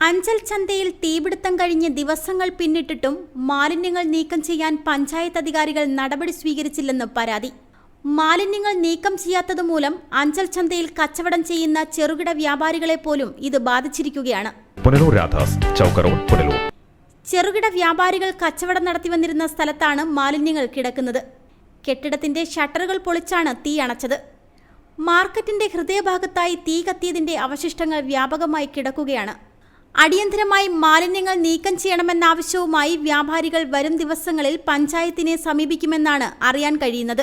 അഞ്ചൽ ചന്തയിൽ തീപിടുത്തം കഴിഞ്ഞ് ദിവസങ്ങൾ പിന്നിട്ടിട്ടും മാലിന്യങ്ങൾ നീക്കം ചെയ്യാൻ പഞ്ചായത്ത് അധികാരികൾ നടപടി സ്വീകരിച്ചില്ലെന്ന് പരാതി. മാലിന്യങ്ങൾ നീക്കം ചെയ്യാത്തതുമൂലം അഞ്ചൽ ചന്തയിൽ കച്ചവടം ചെയ്യുന്ന ചെറുകിട വ്യാപാരികളെ പോലും ഇത് ബാധിച്ചിരിക്കുകയാണ്. ചെറുകിട വ്യാപാരികൾ കച്ചവടം നടത്തി വന്നിരുന്ന സ്ഥലത്താണ് മാലിന്യങ്ങൾ കിടക്കുന്നത്. കെട്ടിടത്തിന്റെ ഷട്ടറുകൾ പൊളിച്ചാണ് തീ അണച്ചത്. മാർക്കറ്റിന്റെ ഹൃദയഭാഗത്തായി തീ കത്തിയതിന്റെ അവശിഷ്ടങ്ങൾ വ്യാപകമായി കിടക്കുകയാണ്. അടിയന്തരമായി മാലിന്യങ്ങൾ നീക്കം ചെയ്യണമെന്ന ആവശ്യവുമായി വ്യാപാരികൾ വരും ദിവസങ്ങളിൽ പഞ്ചായത്തിനെ സമീപിക്കുമെന്നാണ് അറിയാൻ കഴിയുന്നത്.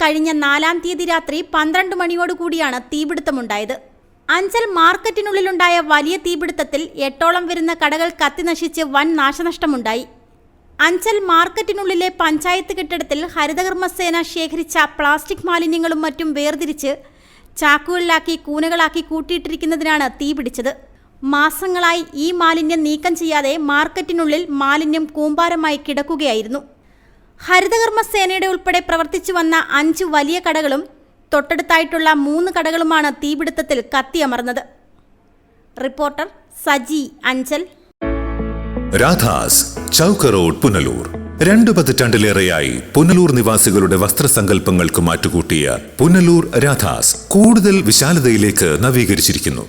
കഴിഞ്ഞ നാലാം തീയതി രാത്രി പന്ത്രണ്ട് മണിയോടുകൂടിയാണ് തീപിടുത്തമുണ്ടായത്. അഞ്ചൽ മാർക്കറ്റിനുള്ളിലുണ്ടായ വലിയ തീപിടുത്തത്തിൽ എട്ടോളം വരുന്ന കടകൾ കത്തിനശിച്ച് വൻ നാശനഷ്ടമുണ്ടായി. അഞ്ചൽ മാർക്കറ്റിനുള്ളിലെ പഞ്ചായത്ത് കെട്ടിടത്തിൽ ഹരിതകർമ്മസേന ശേഖരിച്ച പ്ലാസ്റ്റിക് മാലിന്യങ്ങളും മറ്റും വേർതിരിച്ച് ചാക്കുകളിലാക്കി കൂനകളാക്കി കൂട്ടിയിട്ടിരിക്കുന്നതിനാണ് തീ പിടിച്ചത് മാസങ്ങളായി ഈ മാലിന്യം നീക്കം ചെയ്യാതെ മാർക്കറ്റിനുള്ളിൽ മാലിന്യം കൂമ്പാരമായി കിടക്കുകയായിരുന്നു. ഹരിതകർമ്മ സേനയുടെ ഉൾപ്പെടെ പ്രവർത്തിച്ചു വന്ന അഞ്ച് വലിയ കടകളും തൊട്ടടുത്തായിട്ടുള്ള മൂന്ന് കടകളുമാണ് തീപിടുത്തത്തിൽ കത്തിയമർന്നത്. റിപ്പോർട്ടർ സജി അഞ്ചൽ. രാധാസ് ചൗക്ക് റോഡ് പുനലൂർ. രണ്ടു പതിറ്റാണ്ടിലേറെയായി പുനലൂർ നിവാസികളുടെ വസ്ത്രസങ്കല്പങ്ങൾക്ക് മാറ്റുകൂട്ടിയ പുനലൂർ രാധാസ് കൂടുതൽ വിശാലതയിലേക്ക് നവീകരിച്ചിരിക്കുന്നു.